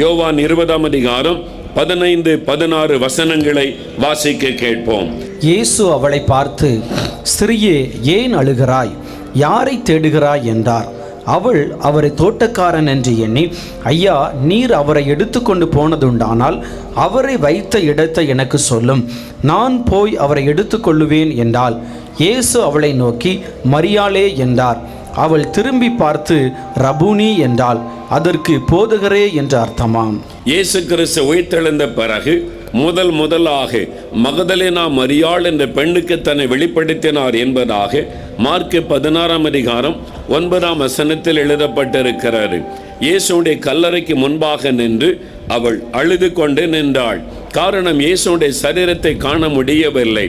யோவான் இருபதாம் அதிகாரம் பதினைந்து பதினாறு வசனங்களை வாசிக்க கேட்போம். இயேசு அவளை பார்த்து சிறியே ஏன் அழுகிறாய்? யாரை தேடுகிறாய்? என்றார். அவள் அவரை தோட்டக்காரன் என்று எண்ணி ஐயா நீர் அவரை எடுத்துக்கொண்டு போனதுண்டானால் அவரை வைத்த இடத்தை எனக்கு சொல்லும். நான் போய் அவரை எடுத்துக்கொள்ளுவேன் என்றாள். இயேசு அவளை நோக்கி மரியாளே என்றார். அவள் திரும்பி பார்த்து ரபுனி என்றாள். அதற்கு போதுகரே என்று அர்த்தமாம். இயேசு கிறிஸ்து உயிர்த்தெழுந்த பிறகு முதல் முதலாக மகதலேனா மரியாள் என்ற பெண்ணுக்கு தன்னை வெளிப்படுத்தினார் என்பதாக மார்க்கு பதினாறாம் அதிகாரம் ஒன்பதாம் வசனத்தில் எழுதப்பட்டிருக்கிறார் இயேசுடைய கல்லறைக்கு முன்பாக நின்று அவள் அழுது கொண்டு நின்றாள். காரணம் இயேசுடைய சரீரத்தை காண முடியவில்லை.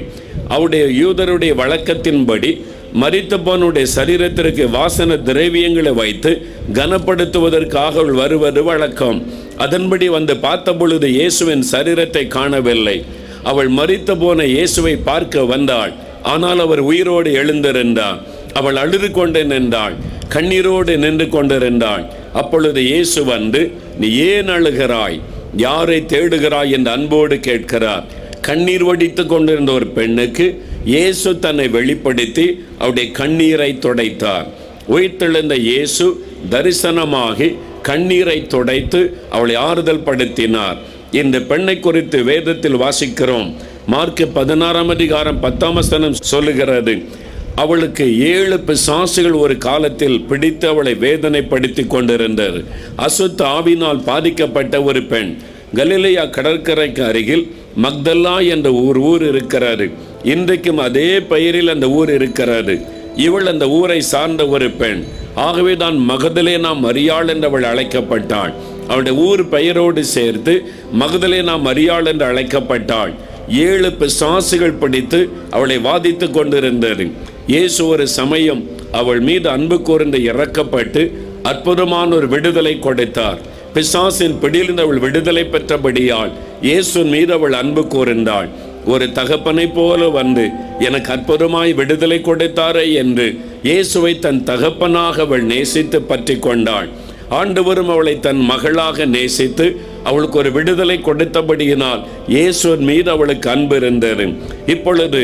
அவருடைய யூதருடைய வழக்கத்தின்படி மரித்தப்பனுடைய சரீரத்திற்கு வாசன திரவியங்களை வைத்து கனப்படுத்துவதற்காக அவள் வருவது வழக்கம். அதன்படி வந்து பார்த்த பொழுது இயேசுவின் சரீரத்தை காணவில்லை. அவள் மரித்த போன இயேசுவை பார்க்க வந்தாள். ஆனால் அவர் உயிரோடு எழுந்திருந்தார். அவள் அழுது கொண்டு நின்றாள். கண்ணீரோடு நின்று கொண்டிருந்தாள். அப்பொழுது இயேசு வந்து நீ ஏன் அழுகிறாய்? யாரை தேடுகிறாய்? என்று அன்போடு கேட்கிறார். கண்ணீர் வடித்து கொண்டிருந்த ஒரு பெண்ணுக்கு இயேசு தன்னை வெளிப்படுத்தி அவருடைய கண்ணீரை துடைத்தார். உயிர்த்தெழுந்த இயேசு தரிசனமாகி கண்ணீரை துடைத்து அவளை ஆறுதல் படுத்தினார். இந்த பெண்ணை குறித்து வேதத்தில் வாசிக்கிறோம். மார்க்கு பதினாறாம் அதிகாரம் பத்தாம் ஸ்தனம் சொல்லுகிறது அவளுக்கு ஏழு பிசாசுகள் ஒரு காலத்தில் பிடித்து அவளை வேதனைப்படுத்தி கொண்டிருந்தது. அசுத்த ஆவினால் பாதிக்கப்பட்ட ஒரு பெண் கலிலையா கடற்கரைக்கு அருகில் மக்தல்லா என்ற ஒரு ஊர் இருக்கிறாரு இன்றைக்கும் அதே பெயரில் அந்த ஊர் இருக்கிறது. இவள் அந்த ஊரை சார்ந்த ஒரு பெண். ஆகவே தான் மகதலேனா மரியாள் அவள் அழைக்கப்பட்டாள். அவளுடைய ஊர் பெயரோடு சேர்த்து மகதலேனா மரியாள் என்று அழைக்கப்பட்டாள். ஏழு பிசாசுகள் பிடித்து அவளை வாதித்து கொண்டிருந்தது. இயேசு ஒரு சமயம் அவள் மீது அன்பு கூர்ந்து இறக்கப்பட்டு அற்புதமான ஒரு விடுதலை கொடுத்தார். பிசாசின் பிடியிலிருந்து அவள் விடுதலை பெற்றபடியால் இயேசு மீது அவள் அன்பு கூர்ந்தாள். ஒரு தகப்பனைப் போல வந்து எனக்கு அற்புதமாய் விடுதலை கொடுத்தாரே என்று இயேசுவை தன் தகப்பனாக அவள் நேசித்து பற்றி கொண்டாள். ஆண்டவரும் அவளை தன் மகளாக நேசித்து அவளுக்கு ஒரு விடுதலை கொடுத்தபடியினால் இயேசுவின் மீது அவளுக்கு அன்பு இருந்தது. இப்பொழுது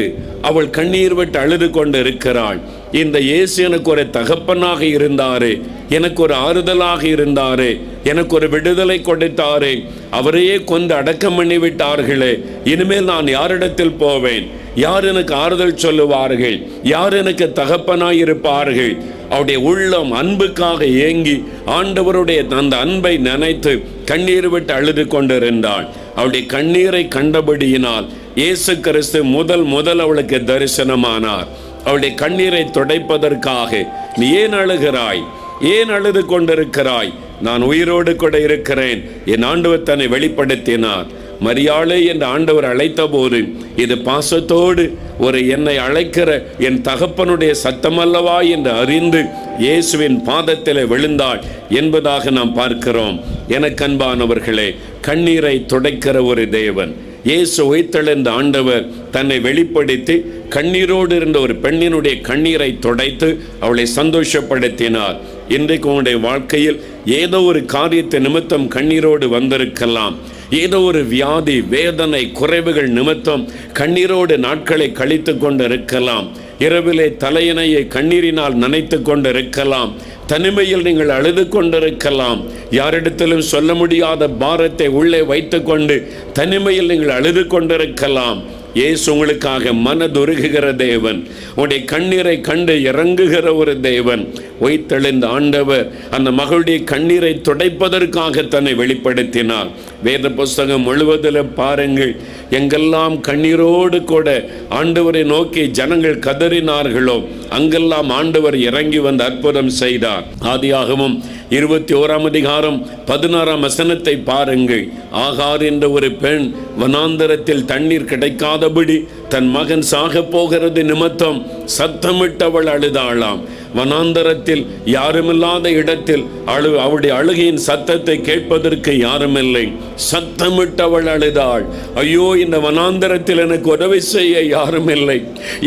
அவள் கண்ணீர் விட்டு அழுது கொண்டு இருக்கிறாள் இந்த இயேசு எனக்கு ஒரு தகப்பனாக இருந்தாரே எனக்கு ஒரு ஆறுதலாக இருந்தாரே எனக்கு ஒரு விடுதலை கொடுத்தாரே. அவரையே கொண்டு அடக்கம் பண்ணி விட்டார்களே இனிமேல் நான் யாரிடத்தில் போவேன்? யார் எனக்கு ஆறுதல் சொல்லுவார்கள்? யார் எனக்கு தகப்பனாய் இருப்பார்கள்? அவருடைய உள்ளம் அன்புக்காக ஏங்கி ஆண்டவருடைய அந்த அன்பை நினைத்து கண்ணீர் விட்டு அழுது கொண்டிருந்தாள். அவளுடைய கண்ணீரை கண்டபடியினால் இயேசு கிறிஸ்து முதல் முதல் அவளுக்கு தரிசனமானார். அவளுடைய கண்ணீரை துடைப்பதற்காக நீ ஏன் அழுகிறாய்? ஏன் அழுது கொண்டிருக்கிறாய்? நான் உயிரோடு கூட இருக்கிறேன். என் ஆண்டவர் தன்னை வெளிப்படுத்தினார். மரியாளே என்று ஆண்டவர் அழைத்த போது இது பாசத்தோடு ஒரு என்னை அழைக்கிற என் தகப்பனுடைய சத்தமல்லவா என்று அறிந்து இயேசுவின் பாதத்தில் விழுந்தாள் என்பதாக நாம் பார்க்கிறோம். எனக்கு அன்பானவர்களே கண்ணீரை துடைக்கிற ஒரு தேவன். இயேசு உயிர்த்தெழுந்த ஆண்டவர் தன்னை வெளிப்படுத்தி கண்ணீரோடு இருந்த ஒரு பெண்ணினுடைய கண்ணீரை துடைத்து அவளை சந்தோஷப்படுத்தினார். இன்றைக்கு உங்களுடைய வாழ்க்கையில் ஏதோ ஒரு காரியத்தை நிமித்தம் கண்ணீரோடு வந்திருக்கலாம். ஏதோ ஒரு வியாதி வேதனை குறைவுகள் நிமித்தம் கண்ணீரோடு நாட்களை கழித்து கொண்டு இருக்கலாம் இரவிலே தலையணையை கண்ணீரினால் நனைத்து கொண்டு இருக்கலாம் தனிமையில் நீங்கள் அழுது கொண்டிருக்கலாம். யாரிடத்திலும் சொல்ல முடியாத பாரத்தை உள்ளே வைத்துக்கொண்டு தனிமையில் நீங்கள் அழுது கொண்டிருக்கலாம். இயேசு உங்களுக்காக மனதுருகுகிற தேவன். உடைய கண்ணீரை கண்டு இறங்குகிற ஒரு தேவன். ஒய்த்தெழுந்த ஆண்டவர் அந்த மகளுடைய கண்ணீரை துடைப்பதற்காக தன்னை வெளிப்படுத்தினார். வேத புஸ்தகம் முழுவதில் பாருங்கள். எங்கெல்லாம் கண்ணீரோடு கூட ஆண்டவரை நோக்கி ஜனங்கள் கதறினார்களோ அங்கெல்லாம் ஆண்டவர் இறங்கி வந்து அற்புதம் செய்தார். ஆதியாகவும் இருபத்தி ஓராம் அதிகாரம் பதினாறாம் வசனத்தை பாருங்கள். ஆகார் என்ற ஒரு பெண் வனாந்தரத்தில் தண்ணீர் கிடைக்காதபடி தன் மகன் சாக போகிறது நிமித்தம் சத்தமிட்டவள் அழுதாளாம். வனாந்தரத்தில் யாருமில்லாத இடத்தில் அழு அவளுடைய அழுகையின் சத்தத்தை கேட்பதற்கு யாருமில்லை. சத்தமிட்டவள் அழுதாள். ஐயோ இந்த வனாந்தரத்தில் எனக்கு உதவி செய்ய யாருமில்லை.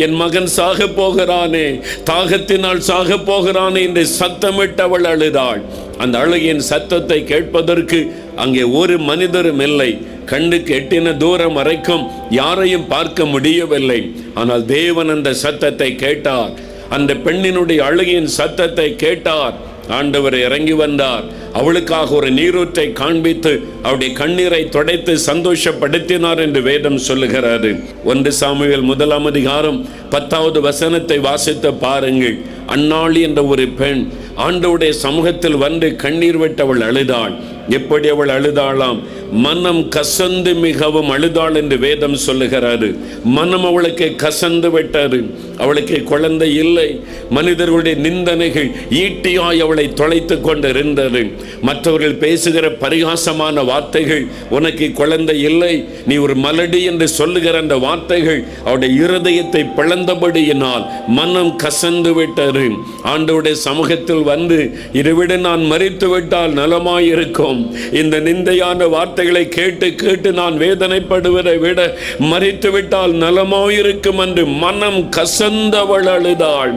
என் மகன் சாக போகிறானே தாகத்தினால் சாக போகிறானே என்று சத்தமிட்டவள் அழுதாள். அந்த அழுகையின் சத்தத்தை கேட்பதற்கு அங்கே ஒரு மனிதரும் இல்லை. கண்ணுக்கு எட்டின தூரம் வரைக்கும் யாரையும் பார்க்க முடியவில்லை. ஆனால் தேவன் அந்த சத்தத்தை கேட்டார். அந்த பெண்ணினுடைய அழுகையின் சத்தத்தை கேட்டார். ஆண்டவர் இறங்கி வந்தார். அவளுக்காக ஒரு நீரூற்றை காண்பித்து அவருடைய கண்ணீரை தொடைத்து சந்தோஷப்படுத்தினார் என்று வேதம் சொல்லுகிறாரு ஒன்று சாமியல் முதலாம் அதிகாரம் பத்தாவது வசனத்தை வாசித்து பாருங்கள். அன்னாளி என்ற ஒரு பெண் ஆண்டவுடைய சமூகத்தில் வந்து கண்ணீர் விட்டு அவள் அழுதாள். எப்படி அவள் அழுதாளாம்? மனம் கசந்து மிகவும் அழுதாள் என்று வேதம் சொல்லுகிறாரு. மனம் அவளுக்கு கசந்து விட்டது அவளுக்கு குழந்தை இல்லை. மனிதர்களுடைய நிந்தனைகள் ஈட்டியாய் அவளை தொலைத்து கொண்டிருந்தது. மற்றவர்கள் பேசுகிற பரிகாசமான வார்த்தைகள் உனக்கு குழந்தை இல்லை. நீ ஒரு மலடி என்று சொல்லுகிற அந்த வார்த்தைகள் அவருடைய இருதயத்தை பிளந்தபடியினால் மனம் கசந்து விட்டது. ஆண்டவுடைய சமூகத்தில் வந்து இருவிட நான் மறித்து விட்டால் நலமாயிருக்கும். இந்த நிந்தையான வார்த்தைகளை கேட்டு கேட்டு நான் வேதனைப்படுவதை விட மறித்துவிட்டால் நலமாயிருக்கும் என்று மனம் கசந்தவள் அழுதாள்.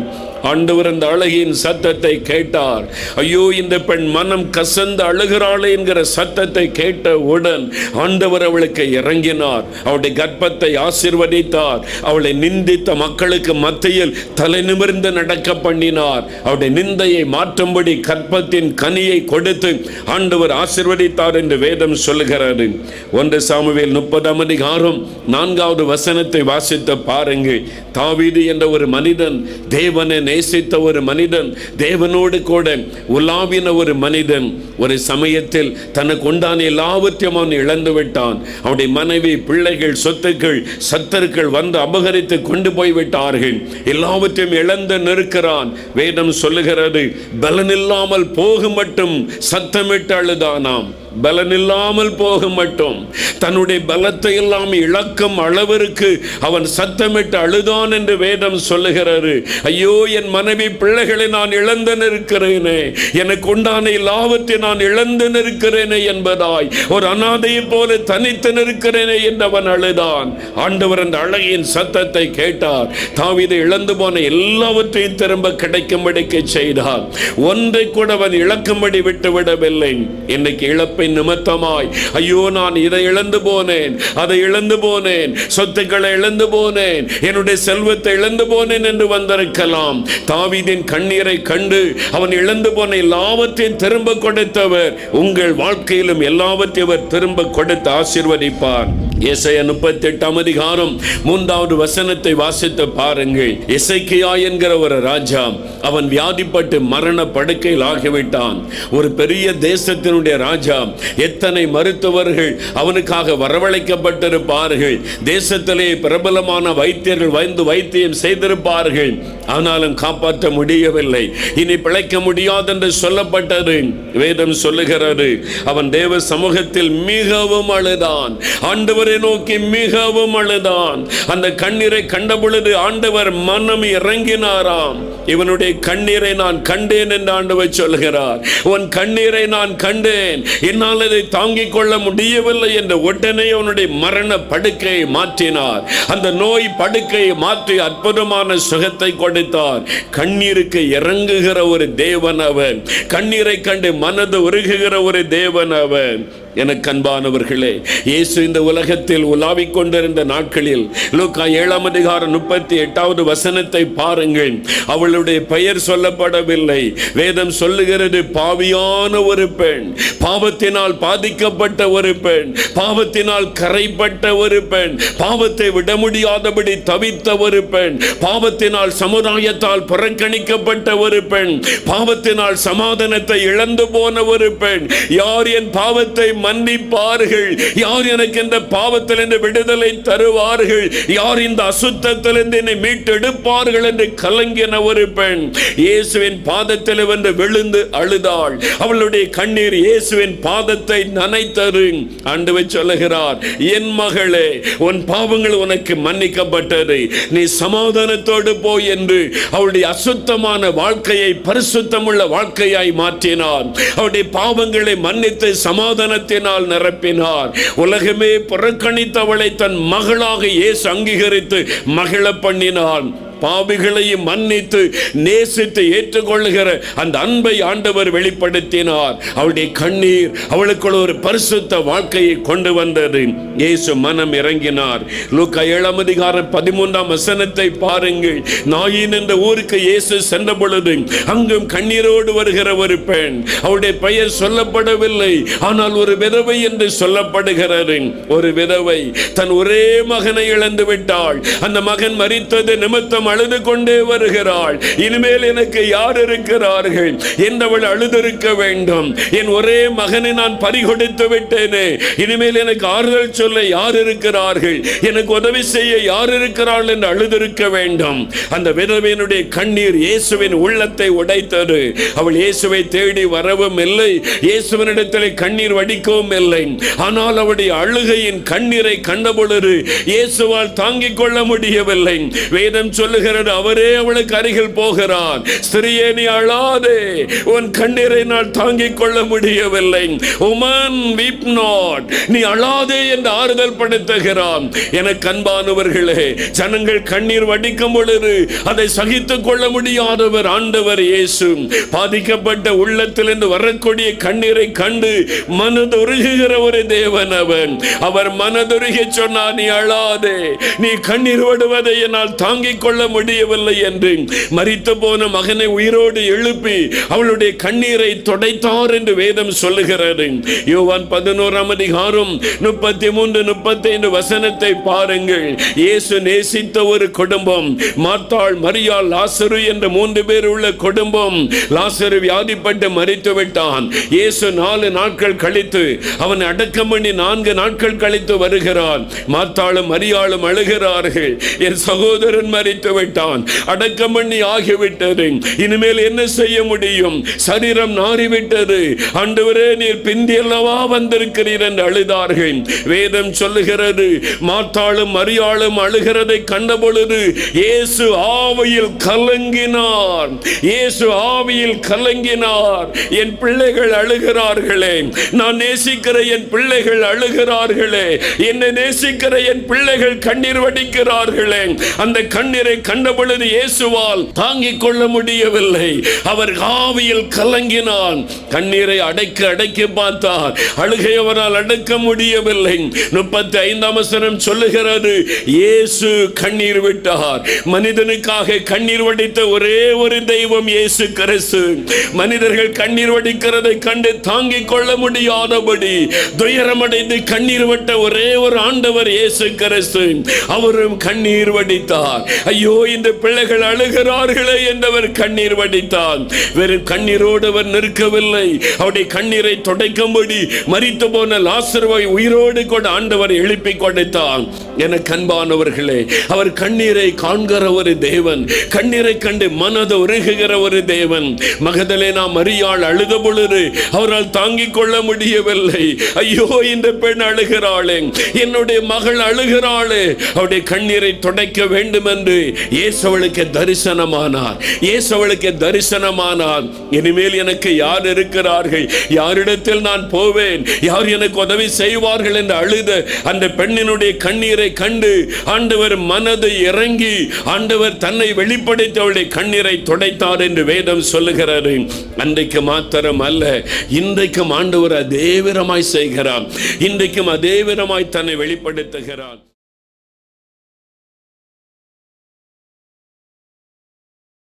ஆண்டவர் அந்த அழகியின் சத்தத்தை கேட்டார். ஐயோ இந்த பெண் மனம் கசந்து அழுகிறாளே என்கிற சத்தத்தை கேட்டவுடன் ஆண்டவர் அவளுக்கு இறங்கினார். அவளுடைய கர்ப்பத்தை ஆசிர்வதித்தார். அவளை நிந்தித்த மக்களுக்கு மத்தியில் தலை நிமிர்ந்து நடக்க பண்ணினார். அவருடைய நிந்தையை மாற்றும்படி கற்பத்தின் கனியை கொடுத்து ஆண்டவர் ஆசிர்வதித்தார் என்று வேதம் சொல்லுகிறார் ஒன்று சாமுவேல் முப்பதாம் அதிகாரம் நான்காவது வசனத்தை வாசித்து பாருங்கள். தாவீது என்ற ஒரு மனிதன் தேவனை நேசித்த ஒரு மனிதன் தேவனோடு கூட உலாவின ஒரு மனிதன் ஒரு சமயத்தில் தனக்கு உண்டான எல்லாவற்றையும் அவன் இழந்து விட்டான். அவனுடைய மனைவி பிள்ளைகள் சொத்துக்கள் சத்தர்கள் வந்து அபகரித்து கொண்டு போய் விட்டார்கள். எல்லாவற்றையும் இழந்து நிற்கிறான். வேதம் சொல்லுகிறது பலனில்லாமல் போக மட்டும் சத்தமிட்டு அழுதானாம். பலனில்லாமல் போக மட்டும். தன்னுடைய பலத்தை எல்லாம் இழக்கும் அளவிற்கு அவன் சத்தமிட்டு அழுதான் என்று வேதம் சொல்லுகிறாரு ஐயோ என் மனைவி பிள்ளைகளை நான் இழந்து நிற்கிறேனே. எனக்கு உண்டான எல்லாவற்றை நான் இழந்து நிற்கிறேனே என்பதாய் ஒரு அனாதையை போல தனித்து நிற்கிறேனே என்றவன் அழுதான். ஆண்டவர் அந்த அழகியின் சத்தத்தை கேட்டார். தாவீது இழந்து போன எல்லாவற்றையும் திரும்ப கிடைக்கும்படிக்கு செய்தார். ஒன்றை கூட அவன் இழக்கும்படி விட்டு விடவில்லை இன்னைக்கு இழப்பு நிமித்தமாய். ஐயோ நான் இதை இழந்து போனேன் அதை இழந்து போனேன் சொத்துக்களை இழந்து போனேன் என்னுடைய செல்வத்தை இழந்து போனேன் என்று வந்திருக்கலாம். தாவிதின் கண்ணீரை கண்டு அவன் இழந்து போன எல்லாவற்றையும் திரும்ப கொடுத்தவர் உங்கள் வாழ்க்கையிலும் எல்லாவற்றையும் அவர் திரும்ப கொடுத்து ஆசிர்வதிப்பார். இசைய முப்பத்தி எட்டாம் அதிகாரம் மூன்றாவது வசனத்தை வாசித்து பாருங்கள். இசைக்கியா என்கிற ஒரு ராஜா அவன் வியாதிப்பட்டு மரண படுக்கையில் ஆகிவிட்டான். ஒரு பெரிய தேசத்தினுடைய ராஜா எத்தனை மருத்துவர்கள் அவனுக்காக வரவழைக்கப்பட்டிருப்பார்கள். தேசத்திலே பிரபலமான வைத்தியர்கள் வந்து வைத்தியம் செய்திருப்பார்கள். ஆனாலும் காப்பாற்ற முடியவில்லை. இனி பிழைக்க முடியாது என்று சொல்லப்பட்டது. வேதம் சொல்லுகிறது அவன் தேவ சமூகத்தில் மிகவும் அழுதான். ஆண்டவர் நோக்கி மிகவும் அழுதான். அந்த கண்ணீரை கண்ட பொழுது ஆண்டவர் மனம் இறங்கினாராம். இவனுடைய கண்ணீரை நான் கண்டேன் என்று ஆண்டவர் சொல்கிறார். உன் கண்ணீரை நான் கண்டேன். என்னால் இதை தாங்கிக் கொள்ள முடியவில்லை என்று உடனே அவனுடைய மரண படுக்கையை மாற்றினார். அந்த நோய் படுக்கையை மாற்றி அற்புதமான சுகத்தை கொடுத்தார். கண்ணீருக்கு இறங்குகிற ஒரு தேவன் அவன். கண்ணீரை கண்டு மனது உருகுகிற ஒரு தேவன் அவன். எனக்கு அன்பானவர்களே இயேசு இந்த உலகத்தில் உலாவிக் கொண்டிருந்த நாட்களில் லூக்கா ஏழாம் அதிகாரம் முப்பத்தி எட்டாவது வசனத்தை பாருங்கள். அவளுடைய பெயர் சொல்லப்படவில்லை. வேதம் சொல்லுகிறது பாவியான ஒரு பெண் பாவத்தினால் பாதிக்கப்பட்ட ஒரு பெண் பாவத்தினால் கரைப்பட்ட ஒரு பெண் பாவத்தை விட முடியாதபடி தவித்த ஒரு பெண் பாவத்தினால் சமுதாயத்தால் புறக்கணிக்கப்பட்ட ஒரு பெண் பாவத்தினால் சமாதானத்தை இழந்து போன ஒரு பெண். யார் என் பாவத்தை மன்னிப்பார்கள். யார் எனக்கு இந்த பாவத்தில் விடுதலை தருவார்கள்? யார் இந்த அசுத்தத்தில் என்னை மீட்டெடுப்பார்கள் என்று கலங்கின ஒரு பெண். இயேசுவின் பாதத்தில் வந்து விழுந்து அழுதாள். அவளுடைய கண்ணீர் இயேசுவின் பாதத்தை நனைத்தரு ஆண்டவர் சொல்லுகிறார் என் மகளே உன் பாவங்கள் உனக்கு மன்னிக்கப்பட்டது. நீ சமாதானத்தோடு போய் என்று அவளுடைய அசுத்தமான வாழ்க்கையை பரிசுத்தமுள்ள வாழ்க்கையாய் மாற்றினார். அவருடைய பாவங்களை மன்னித்து சமாதானத்தினால் நிரப்பினார். உலகமே புறக்கணித்தவளை தன் மகளாக இயேசு அங்கீகரித்து மகிழ பண்ணினான் பாவிகளையும் மன்னித்து நேசித்து ஏற்றுக்கொள்ளுகிற அந்த அன்பை ஆண்டவர் வெளிப்படுத்தினார். அவளுடைய கண்ணீர் அவளுக்குள்ள ஒரு பரிசுத்த வாழ்க்கையை கொண்டு வந்தது. இயேசு மனம் இறங்கினார். லூக்கா ஏழாம் அதிகாரம் பதிமூன்றாம் வசனத்தை பாருங்கள். நாயின் என்ற ஊருக்கு இயேசு சென்ற பொழுது அங்கும் கண்ணீரோடு வருகிற ஒரு பெண். அவருடைய பெயர் சொல்லப்படவில்லை. ஆனால் ஒரு விதவை என்று சொல்லப்படுகிறது. ஒரு விதவை தன் ஒரே மகனை இழந்து விட்டாள் அந்த மகன் மறித்தது நிமித்தம் அழுது கொண்டே வருகிறாள். இனிமேல் எனக்கு யார் இருக்கிறார்கள்? என்றவள் அழுதிருக்க வேண்டும்? என் ஒரே மகனை நான் பறிகொடுத்து விட்டேனே. இனிமேல் எனக்கு ஆறுதல் சொல்ல யார் இருக்கிறார்கள்? எனக்கு உதவி செய்ய யார் இருக்கிறார்கள் என்று அழுதிருக்க வேண்டும். அந்த விதவையினுடைய கண்ணீர் இயேசுவின் உள்ளத்தை உடைத்தது. அவள் இயேசுவை தேடி வரவும் இல்லை. இயேசுவனிடத்தில் கண்ணீர் வடிக்கவும் இல்லை. ஆனால் அவளுடைய அழுகையின் கண்ணீரை கண்டபொழுது இயேசுவால் தாங்கிக் கொள்ள முடியவில்லை. வேதம் சொல்லுகிறது அவரே அவளுக்கு அருகில் போகிறார் ஸ்திரியே நீ அழாதே. உன் கண்ணீரை நான் தாங்கிக் கொள்ள முடியவில்லை. உமன் வீப் நாட் நீ அழாதே என்று ஆறுதல் படுத்துகிறான். எனக்கு அன்பானவர்களே ஜனங்கள் கண்ணீர் வடிக்கும் பொழுது அதை சகித்துக் கொள்ள முடியாதவர் ஆண்டவர் இயேசு. பாதிக்கப்பட்ட உள்ளத்திலிருந்து வரக்கூடிய கண்ணீரை கண்டு மனதுருகுகிற ஒரு தேவன் அவன். அவர் மனதுருகி சொன்னார் நீ அழாதே. நீ கண்ணீர் விடுவதை என்னால் தாங்கிக் கொள்ள முடியவில்லை என்று மறித்து போன மகனை உயிரோடு எழுப்பி அவளுடைய கண்ணீரை தொடைத்தார் என்று வேதம் சொல்லுகிறது. யோவான் பதினோராம் அதிகாரம் முப்பத்தி மூன்று முப்பத்தி ஐந்து வசனத்தை பாருங்கள். இயேசு நேசித்த ஒரு குடும்பம் மார்த்தாள் மரியாள் லாசரு என்ற மூன்று பேர் உள்ள குடும்பம் லாசரு வியாதிப்பட்டு மறித்து விட்டான். இயேசு நாலு நாட்கள் கழித்து அவன் அடக்கம் பண்ணி நான்கு நாட்கள் கழித்து வருகிறான். மாத்தாளும் மரியாளும் அழுகிறார்கள். என் சகோதரன் மறித்து விட்டான் அடக்கம் பண்ணி ஆகிவிட்டது. இனிமேல் என்ன செய்ய முடியும்? சரீரம் நாறிவிட்டது. ஆண்டவரே நீர் பிந்தியல்லவா வந்திருக்கிறீர் என்று அழுதார்கள். வேதம் சொல்லுகிறது மாத்தாளும் மரியாளும் அழுகிறதை கண்டபொழுது இயேசு ஆவையில் கலங்கினார். இயேசு ஆவியில் கலங்கினார். என் பிள்ளைகள் அழுகிறார்களே நான் நேசிக்கிற என் பிள்ளைகள் அழுகிறார்களே என்னை நேசிக்கிற என் பிள்ளைகள் கண்ணீர் வடிக்கிறார்களே அந்த கண்ணீரை கண்ட பொழுது இயேசுவால் தாங்கிக் கொள்ள முடியவில்லை. அவர் ஆவியில் கலங்கினான். கண்ணீரை அடைக்க அடைக்க பார்த்தார். அழுகை அவரால் அடக்க முடியவில்லை. முப்பத்தி ஐந்தாம் வசனம் சொல்லுகிறது இயேசு கண்ணீர் விட்டார். மனிதனுக்காக கண்ணீர் வடித்த ஒரே ஒரு தெய்வம் இயேசு கிறிஸ்து. மனிதர்கள் கண்ணீர் வடிக்கிறதை கண்டு தாங்கிக் கொள்ள முடியாதபடி துயரமடைந்து கண்ணீர் விட்ட ஒரே ஒரு ஆண்டவர் இயேசு கிறிஸ்து. அவரும் கண்ணீர் வடித்தார். ஐயோ இந்த பிள்ளைகள் அழுகிறார்களே என்றவர் கண்ணீர் வடித்தார் வெறும் கண்ணீரோடு அவர் நிற்கவில்லை. அவருடைய கண்ணீரை துடைக்கும்படி மறித்து போன லாசருவை உயிரோடு கூட ஆண்டவர் எழுப்பி கொடுத்தார் என கண்பானவர்களே அவர் கண்ணீரை காண்கிற ஒரு தேவன் கண்ணீரை கண்டு மனது உருகுகிற ஒரு தேவன். மகதலே நாம் அறியாள் அழுத பொழுது அவரால் தாங்கிக் கொள்ள முடியவில்லை. ஐயோ இந்த பெண் அழுகிறாளே என்னுடைய மகள் அழுகிறாளே அவருடைய கண்ணீரை துடைக்க வேண்டும் என்று இயேசவளுக்கு தரிசனமானார். இயேசவளுக்கு தரிசனமானார். இனிமேல் எனக்கு யார் இருக்கிறார்கள்? யாரிடத்தில் நான் போவேன்? யார் எனக்கு உதவி செய்வார்கள் என்று அழுத அந்த பெண்ணினுடைய கண்ணீரை கண்டு ஆண்டவர் மனது இறங்கி ஆண்டவர் தன்னை வெளிப்படுத்தி அவளுடைய கண்ணீரை துடைத்தார் என்று வேதம் சொல்லுகிறாரு அன்றைக்கு மாத்திரம் அல்ல இன்றைக்கும் ஆண்டவர் அதே செய்கிறார். இன்றைக்கும் அதேவிரமாய் தன்னை வெளிப்படுத்துகிறார்.